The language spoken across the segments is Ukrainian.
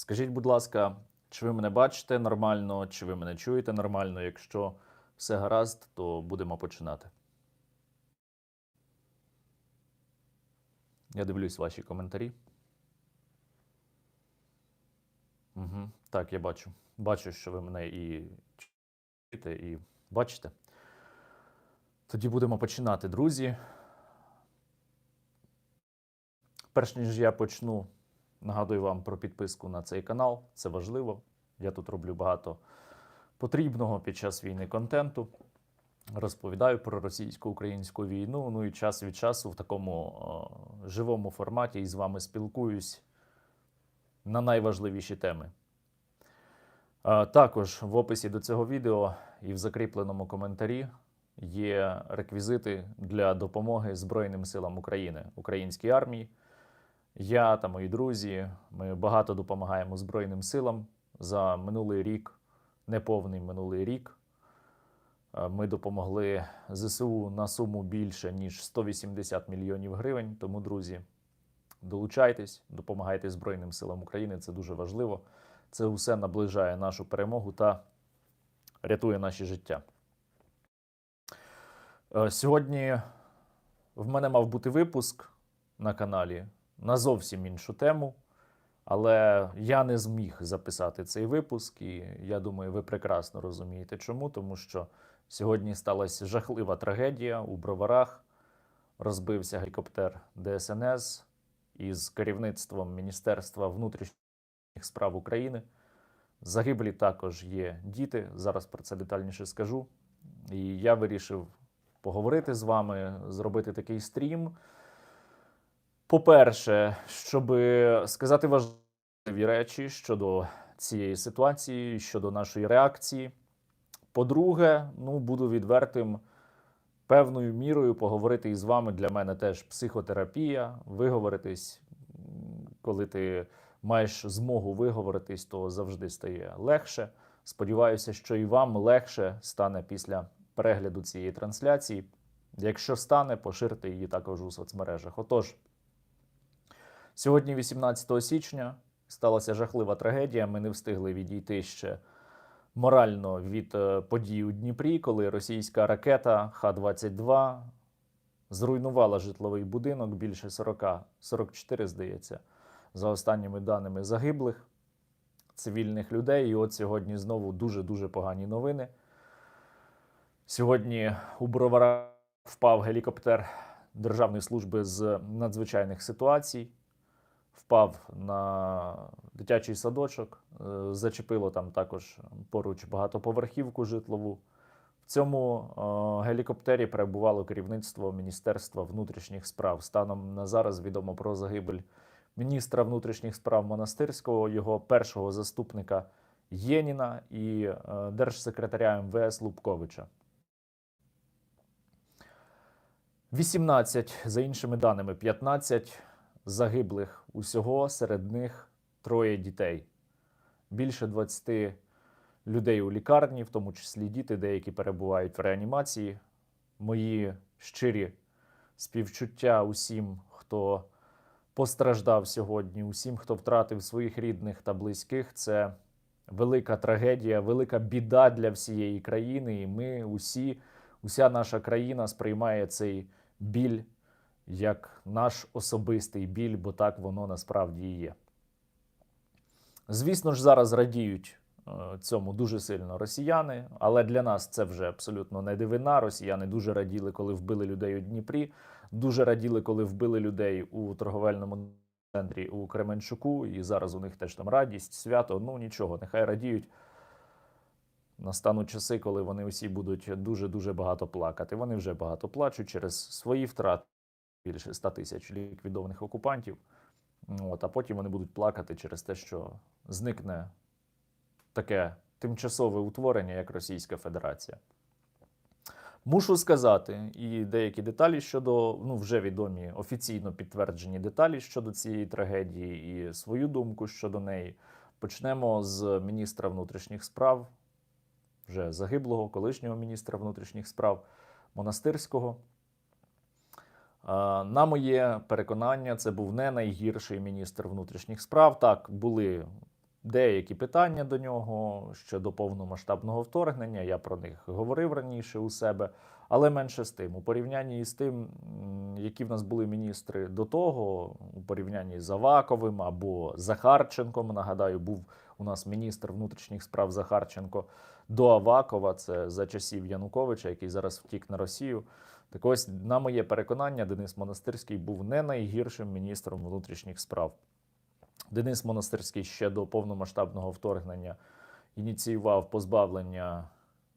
Скажіть, будь ласка, чи ви мене бачите нормально, чи ви мене чуєте нормально? Якщо все гаразд, то будемо починати. Я дивлюсь ваші коментарі. Угу. Так, я бачу. Бачу, що ви мене і чуєте, і бачите. Тоді будемо починати, друзі. Перш ніж я почну, нагадую вам про підписку на цей канал. Це важливо. Я тут роблю багато потрібного під час війни контенту. Розповідаю про російсько-українську війну. Ну і час від часу в такому е, живому форматі із вами спілкуюсь на найважливіші теми. Е, також в описі до цього відео і в закріпленому коментарі є реквізити для допомоги Збройним силам України, українській армії. Я та мої друзі, ми багато допомагаємо Збройним силам за минулий рік, неповний минулий рік. е, Ми допомогли ЗСУ на суму більше ніж 180 мільйонів гривень. Тому, друзі, долучайтесь, допомагайте Збройним силам України. Це дуже важливо. Це усе наближає нашу перемогу та рятує наші життя. Е, Сьогодні в мене мав бути випуск на каналі на зовсім іншу тему, але я не зміг записати цей випуск, і я думаю, ви прекрасно розумієте, чому. Тому що сьогодні сталася жахлива трагедія у броварах. Розбився гелікоптер ДСНС із керівництвом Міністерства внутрішніх справ України. Загиблі також є діти. Зараз про це детальніше скажу. І я вирішив поговорити з вами, зробити такий стрім. По-перше, щоб сказати важливі речі щодо цієї ситуації, щодо нашої реакції. По-друге, ну буду відвертим певною мірою поговорити із вами для мене теж психотерапія, виговоритись. Коли ти маєш змогу виговоритись, то завжди стає легше. Сподіваюся, що і вам легше стане після перегляду цієї трансляції. Якщо стане, поширте її також у соцмережах. Отож, сьогодні, 18 січня, сталася жахлива трагедія. Ми не встигли відійти ще морально від е, подій у Дніпрі, коли російська ракета Х-22 зруйнувала житловий будинок більше 40, 44, здається, за останніми даними загиблих цивільних людей. І от сьогодні знову дуже-дуже погані новини. Сьогодні у Броварах впав гелікоптер Державної служби з надзвичайних ситуацій. Впав на дитячий садочок, е, зачепило там також поруч багатоповерхівку житлову. В цьому е, гелікоптері перебувало керівництво Міністерства внутрішніх справ. Станом на зараз відомо про загибель міністра внутрішніх справ Монастирського, його першого заступника Єніна і е, держсекретаря МВС Лубковича. 18, за іншими даними, 15 загиблих усього, серед них троє дітей. Більше 20 людей у лікарні, в тому числі діти, деякі перебувають в реанімації. Мої щирі співчуття усім, хто постраждав сьогодні, усім, хто втратив своїх рідних та близьких. Це велика трагедія, велика біда для всієї країни. І ми усі, уся наша країна сприймає цей біль як наш особистий біль, бо так воно насправді і є. Звісно ж, зараз радіють е, цьому дуже сильно росіяни, але для нас це вже абсолютно не дивина. Росіяни дуже раділи, коли вбили людей у Дніпрі, дуже раділи, коли вбили людей у торговельному центрі у Кременчуку, і зараз у них теж там радість, свято. Ну нічого, нехай радіють. Настануть часи, коли вони усі будуть дуже дуже багато плакати. Вони вже багато плачуть через свої втрати більше 100 тисяч ліквідованих окупантів. От, а потім вони будуть плакати через те, що зникне таке тимчасове утворення, як Російська Федерація. Мушу сказати, і деякі деталі щодо ну, вже відомі офіційно підтверджені деталі щодо цієї трагедії, і свою думку щодо неї. Почнемо з міністра внутрішніх справ, вже загиблого колишнього міністра внутрішніх справ Монастирського. А, На моє переконання, це був не найгірший міністр внутрішніх справ. Так, були деякі питання до нього ще до повномасштабного вторгнення. Я про них говорив раніше у себе, але менше з тим. У порівнянні з тим, які в нас були міністри до того, у порівнянні з Аваковим або Захарченком. Нагадаю, був у нас міністр внутрішніх справ Захарченко до Авакова. Це за часів Януковича, який зараз втік на Росію. Так ось, на моє переконання, Денис Монастирський був не найгіршим міністром внутрішніх справ. Денис Монастирський ще до повномасштабного вторгнення ініціював позбавлення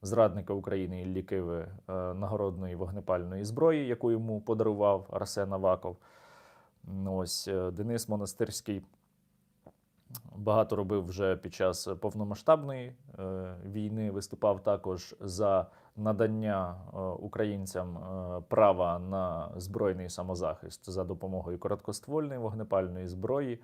зрадника України Іллі Киви е, нагородної вогнепальної зброї, яку йому подарував Арсен Аваков. Ось е, Денис Монастирський багато робив вже під час повномасштабної е, війни. Виступав також за надання е, українцям е, права на збройний самозахист за допомогою короткоствольної вогнепальної зброї.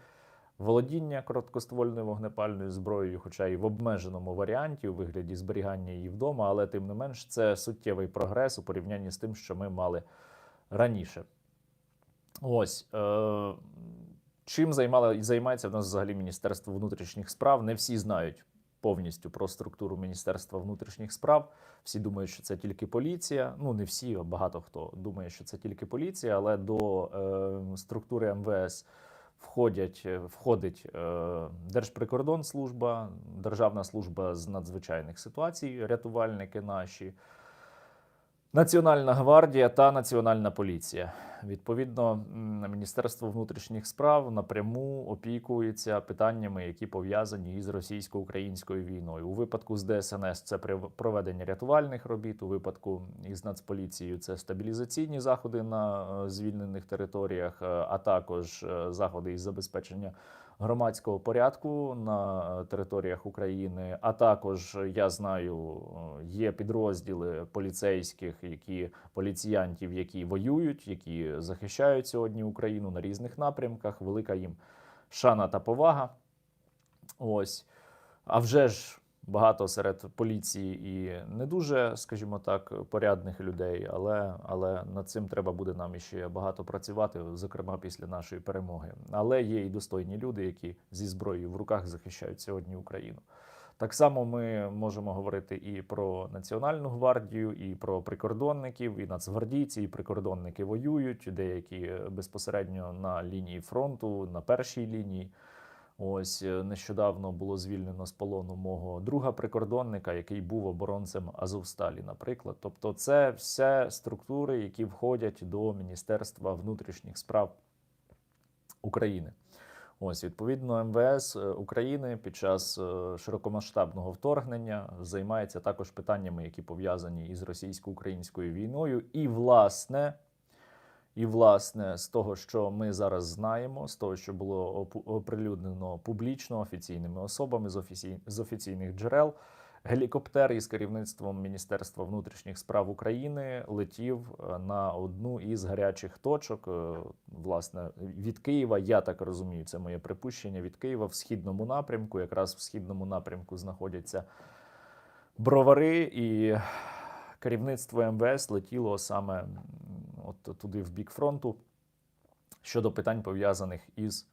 Володіння короткоствольною вогнепальною зброєю, хоча і в обмеженому варіанті у вигляді зберігання її вдома, але тим не менш це суттєвий прогрес у порівнянні з тим, що ми мали раніше. Ось е, чим займала займається в нас взагалі Міністерство внутрішніх справ. Не всі знають повністю про структуру Міністерства внутрішніх справ. Всі думають, що це тільки поліція. Ну не всі, а багато хто думає, що це тільки поліція, але до е, структури МВС входять, е, входить е, Держприкордонслужба, Державна служба з надзвичайних ситуацій, рятувальники наші. Національна гвардія та Національна поліція. Відповідно, Міністерство внутрішніх справ напряму опікується питаннями, які пов'язані із російсько-українською війною. У випадку з ДСНС це проведення рятувальних робіт. У випадку із Нацполіцією це стабілізаційні заходи на е, звільнених територіях, е, а також е, заходи із забезпечення громадського порядку на територіях України. А також я знаю, є підрозділи поліцейських, які поліціянтів, які воюють, які захищають сьогодні Україну на різних напрямках. Велика їм шана та повага. Ось. А вже ж багато серед поліції і не дуже, скажімо так, порядних людей, але, але над цим треба буде нам іще багато працювати, зокрема після нашої перемоги. Але є і достойні люди, які зі зброєю в руках захищають сьогодні Україну. Так само ми можемо говорити і про Національну гвардію, і про прикордонників, і нацгвардійці, і прикордонники воюють, деякі безпосередньо на лінії фронту, на першій лінії. Ось е, нещодавно було звільнено з полону мого друга прикордонника, який був оборонцем Азовсталі, наприклад. Тобто, це все структури, які входять до Міністерства внутрішніх справ України. Ось відповідно МВС е, України під час е, широкомасштабного вторгнення займається також питаннями, які пов'язані із російсько-українською війною, і власне. І, власне, з того, що ми зараз знаємо, з того, що було оприлюднено публічно офіційними особами з офіційних джерел, гелікоптер із керівництвом Міністерства внутрішніх справ України летів е, на одну із гарячих точок. е, Власне, від Києва, я так розумію, це моє припущення від Києва в східному напрямку. Якраз в східному напрямку знаходяться бровари і керівництво МВС летіло саме от туди, в бік фронту, щодо питань пов'язаних із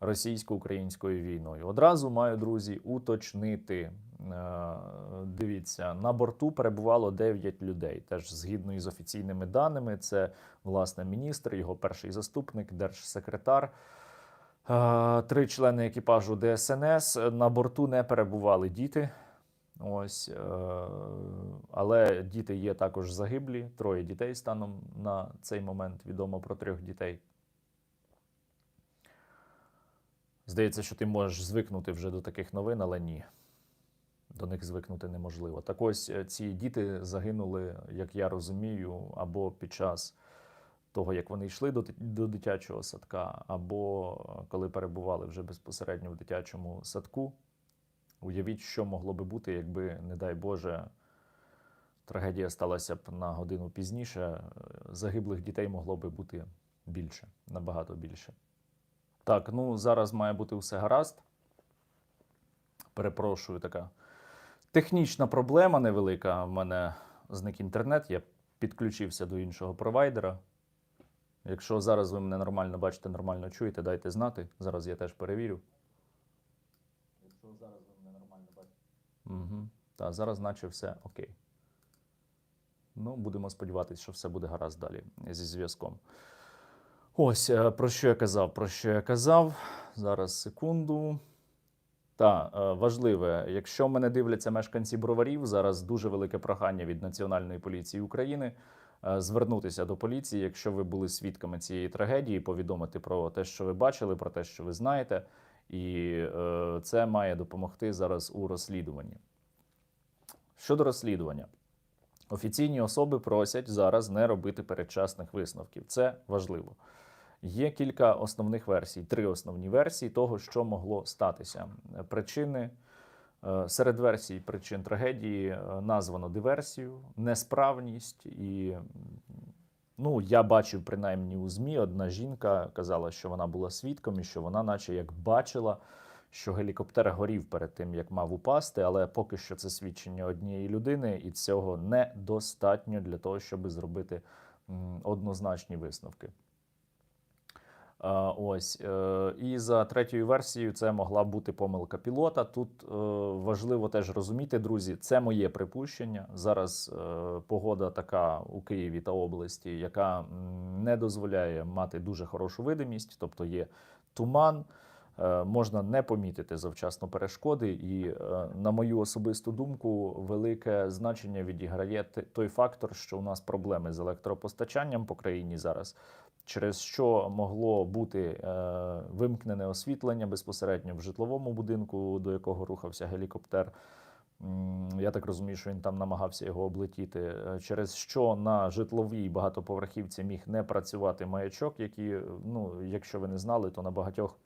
російсько-українською війною. Одразу маю, друзі, уточнити. Е, Дивіться, на борту перебувало 9 людей. Теж згідно із офіційними даними, це власне міністр, його перший заступник, держсекретар. Е, Три члени екіпажу ДСНС на борту не перебували діти. Ось, е, але діти є також загиблі. Троє дітей станом на цей момент відомо про трьох дітей. Здається, що ти можеш звикнути вже до таких новин, але ні. До них звикнути неможливо. Так ось е, ці діти загинули, як я розумію, або під час того, як вони йшли до, дитячого садка, або е, коли перебували вже безпосередньо в дитячому садку. Уявіть, що могло би бути, якби, не дай Боже, трагедія сталася б на годину пізніше. е, Загиблих дітей могло би бути більше, набагато більше. Так, ну зараз має бути все гаразд. Перепрошую, така технічна проблема невелика. В мене зник інтернет, я підключився до іншого провайдера. Якщо зараз ви мене нормально бачите, нормально чуєте, дайте знати. Зараз я теж перевірю. Якщо зараз ви мене нормально Угу. Так, зараз, наче все окей. Ну, будемо сподіватися, що все буде гаразд далі зі зв'язком. Ось е, про що я казав. Про що я казав. Зараз секунду. Та е, важливе, якщо мене дивляться мешканці броварів, зараз дуже велике прохання від Національної поліції України е, звернутися до поліції, якщо ви були свідками цієї трагедії, повідомити про те, що ви бачили, про те, що ви знаєте, і е, це має допомогти зараз у розслідуванні. Щодо розслідування, офіційні особи просять зараз не робити передчасних висновків. Це важливо. Є кілька основних версій, три основні версії того, що могло статися. Причини е, серед версій причин трагедії е, названо диверсію, несправність і. Ну, я бачив принаймні у ЗМІ, одна жінка казала, що вона була свідком і що вона, наче як бачила, що гелікоптер горів перед тим, як мав упасти, але поки що це свідчення однієї людини, і цього недостатньо для того, щоб зробити однозначні висновки. Е, Ось е, і за третьою версією, це могла бути помилка пілота. Тут е, важливо теж розуміти, друзі, це моє припущення. Зараз погода така у Києві та області, яка не дозволяє мати дуже хорошу видимість, тобто є туман. Можна не помітити завчасно перешкоди, і, на мою особисту думку, велике значення відіграє той фактор, що у нас проблеми з електропостачанням по країні зараз через що могло бути е, вимкнене освітлення безпосередньо в житловому будинку, до якого рухався гелікоптер. Я так розумію, що він там намагався його облетіти, е, через що на житловій багатоповерхівці міг не працювати маячок, які, ну, якщо ви не знали, то на багатьох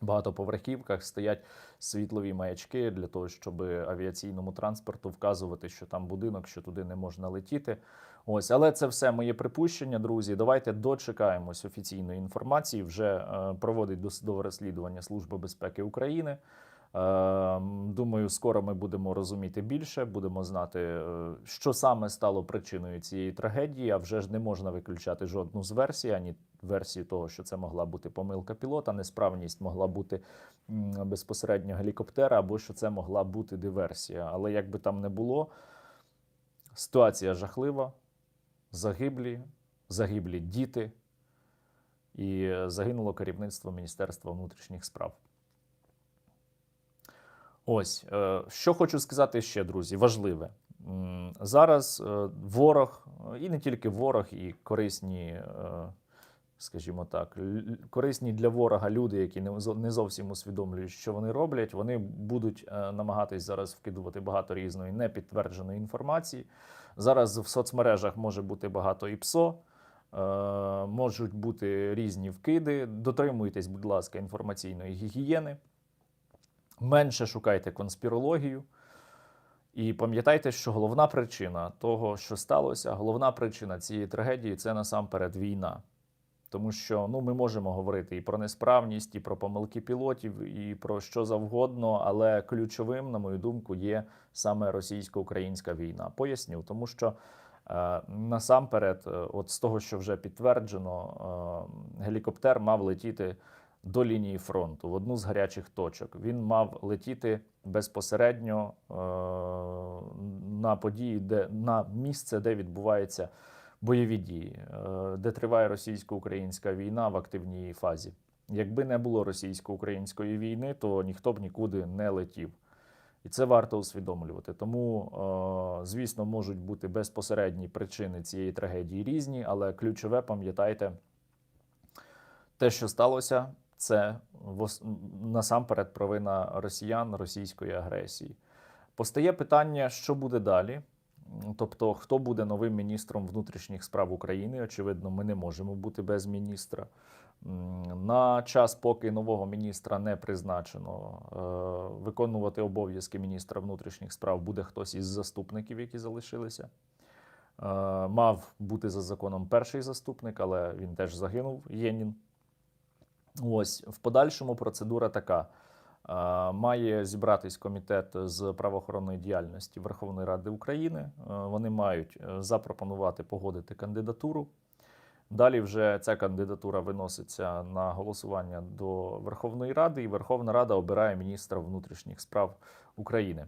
багатоповерхівках стоять світлові маячки для того, щоб авіаційному транспорту вказувати, що там будинок, що туди не можна летіти. Ось, але це все моє припущення, друзі. Давайте дочекаємось офіційної інформації. Вже е, проводить досудове розслідування Служба безпеки України. Е, думаю, скоро ми будемо розуміти більше, будемо знати, е, що саме стало причиною цієї трагедії. А вже ж не можна виключати жодну з версій, ані версію того, що це могла бути помилка пілота, несправність могла бути безпосередньо гелікоптера, або що це могла бути диверсія. Але як би там не було, ситуація жахлива загиблі, загиблі діти, і е, загинуло керівництво Міністерства внутрішніх справ. Ось, е, що хочу сказати ще, друзі, важливе. Зараз е, ворог, і не тільки ворог, і корисні, скажімо так, корисні для ворога люди, які не зовсім усвідомлюють, що вони роблять, вони будуть е, намагатись зараз вкидувати багато різної непідтвердженої інформації. Зараз в соцмережах може бути багато і ПСО, е, можуть бути різні вкиди. Дотримуйтесь, будь ласка, інформаційної гігієни. Менше шукайте конспірологію. І пам'ятайте, що головна причина того, що сталося, головна причина цієї трагедії це насамперед війна. Тому що ну, ми можемо говорити і про несправність, і про помилки пілотів, і про що завгодно, але ключовим, на мою думку, є саме російсько-українська війна. Поясню, тому що е, насамперед, е, от з того, що вже підтверджено, е, гелікоптер мав летіти до лінії фронту в одну з гарячих точок. Він мав летіти безпосередньо е, на події, де на місце, де відбуваються бойові дії, е, де триває російсько-українська війна в активній фазі. Якби не було російсько-української війни, то ніхто б нікуди не летів. І це варто усвідомлювати. Тому, е, звісно, можуть бути безпосередні причини цієї трагедії різні, але ключове, пам'ятайте, те, що сталося, це насамперед провина росіян російської агресії. Постає питання, що буде далі. Тобто, хто буде новим міністром внутрішніх справ України? Очевидно, ми не можемо бути без міністра. На час, поки нового міністра не призначено, е, виконувати обов'язки міністра внутрішніх справ буде хтось із заступників, які залишилися. Е, Мав бути за законом перший заступник, але він теж загинув. Єнін. Ось в подальшому процедура така. Е, Має зібратись комітет з правоохоронної діяльності Верховної Ради України. Е, Вони мають е, запропонувати погодити кандидатуру. Далі вже ця кандидатура виноситься на голосування до Верховної Ради, і Верховна Рада обирає міністра внутрішніх справ України.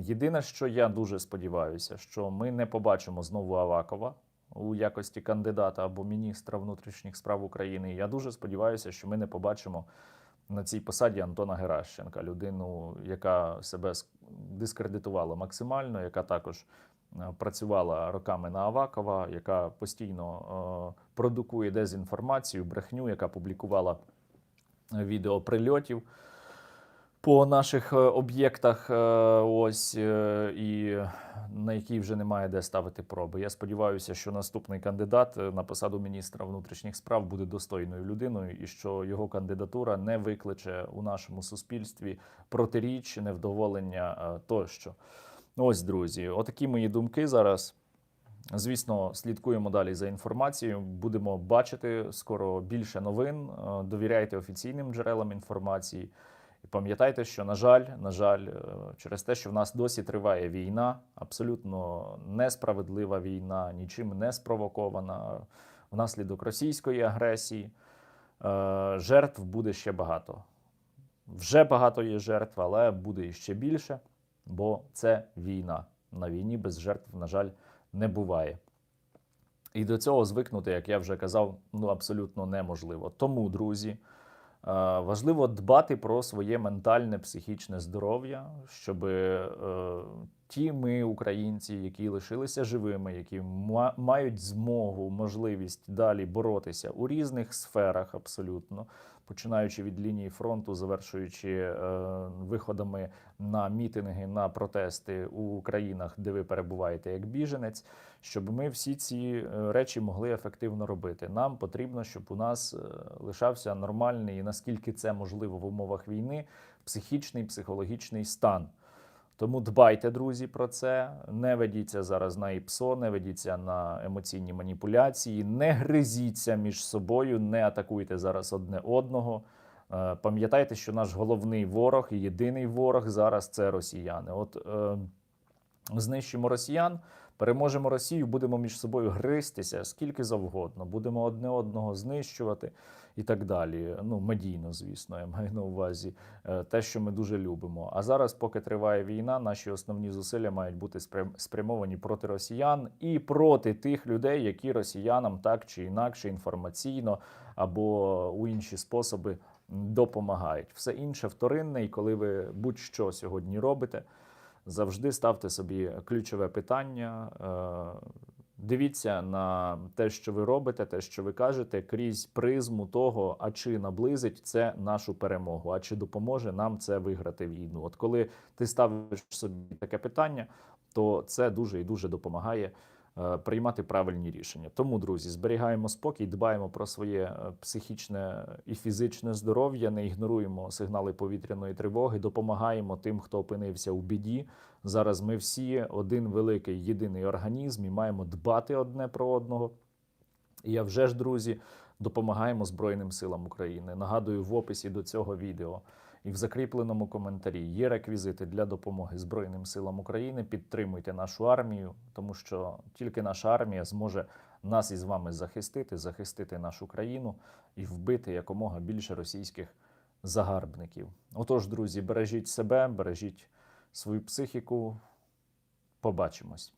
Єдине, що я дуже сподіваюся, що ми не побачимо знову Авакова у якості кандидата або міністра внутрішніх справ України. Я дуже сподіваюся, що ми не побачимо на цій посаді Антона Геращенка, людину, яка себе дискредитувала максимально, яка також е, працювала роками на Авакова, яка постійно е, продукує дезінформацію, брехню, яка публікувала відео прильотів по наших е, об'єктах, е, ось е, і на які вже немає де ставити проби. Я сподіваюся, що наступний кандидат на посаду міністра внутрішніх справ буде достойною людиною, і що його кандидатура не викличе у нашому суспільстві протиріч, невдоволення тощо. Ось, друзі, отакі мої думки зараз. Звісно, слідкуємо далі за інформацією. Будемо бачити скоро більше новин. Довіряйте офіційним джерелам інформації. І пам'ятайте, що, на жаль, на жаль, е, через те, що в нас досі триває війна, абсолютно несправедлива війна, нічим не спровокована внаслідок російської агресії, е, жертв буде ще багато. Вже багато є жертв, але буде іще більше, бо це війна. На війні без жертв, на жаль, не буває. І до цього звикнути, як я вже казав, ну абсолютно неможливо. Тому, друзі, важливо дбати про своє ментальне психічне здоров'я, щоб е, ті ми, українці, які лишилися живими, які ма- мають змогу, можливість далі боротися у різних сферах, абсолютно, починаючи від лінії фронту, завершуючи е, виходами на мітинги, на протести у країнах, де ви перебуваєте як біженець, щоб ми всі ці е, речі могли ефективно робити. Нам потрібно, щоб у нас е, лишався нормальний, наскільки це можливо в умовах війни, психічний, психологічний стан. Тому дбайте, друзі, про це. Не ведіться зараз на ІПСО, не ведіться на емоційні маніпуляції, не гризіться між собою, не атакуйте зараз одне одного. Е, Пам'ятайте, що наш головний ворог і єдиний ворог зараз це росіяни. От е, знищимо росіян, переможемо Росію, будемо між собою гристися скільки завгодно, будемо одне одного знищувати і так далі. Ну, медійно, звісно, я маю на увазі е, те, що ми дуже любимо. А зараз, поки триває війна, наші основні зусилля мають бути спрям- спрямовані проти росіян і проти тих людей, які росіянам так чи інакше інформаційно або у інші способи допомагають. Все інше вторинне, і коли ви будь-що сьогодні робите, завжди ставте собі ключове питання. е, Дивіться на те, що ви робите, те, що ви кажете, крізь призму того, а чи наблизить це нашу перемогу, а чи допоможе нам це виграти війну. От коли ти ставиш собі таке питання, то це дуже і дуже допомагає приймати правильні рішення. Тому, друзі, зберігаємо спокій, дбаємо про своє е, психічне і фізичне здоров'я, не ігноруємо сигнали повітряної тривоги, допомагаємо тим, хто опинився у біді. Зараз ми всі один великий єдиний організм і маємо дбати одне про одного. І я вже ж, друзі, допомагаємо Збройним силам України. Нагадую, в описі до цього відео і в закріпленому коментарі є реквізити для допомоги Збройним силам України. Підтримуйте нашу армію, тому що тільки наша армія зможе нас із вами захистити, захистити нашу країну і вбити якомога більше російських загарбників. Отож, друзі, бережіть себе, бережіть свою психіку. Побачимось.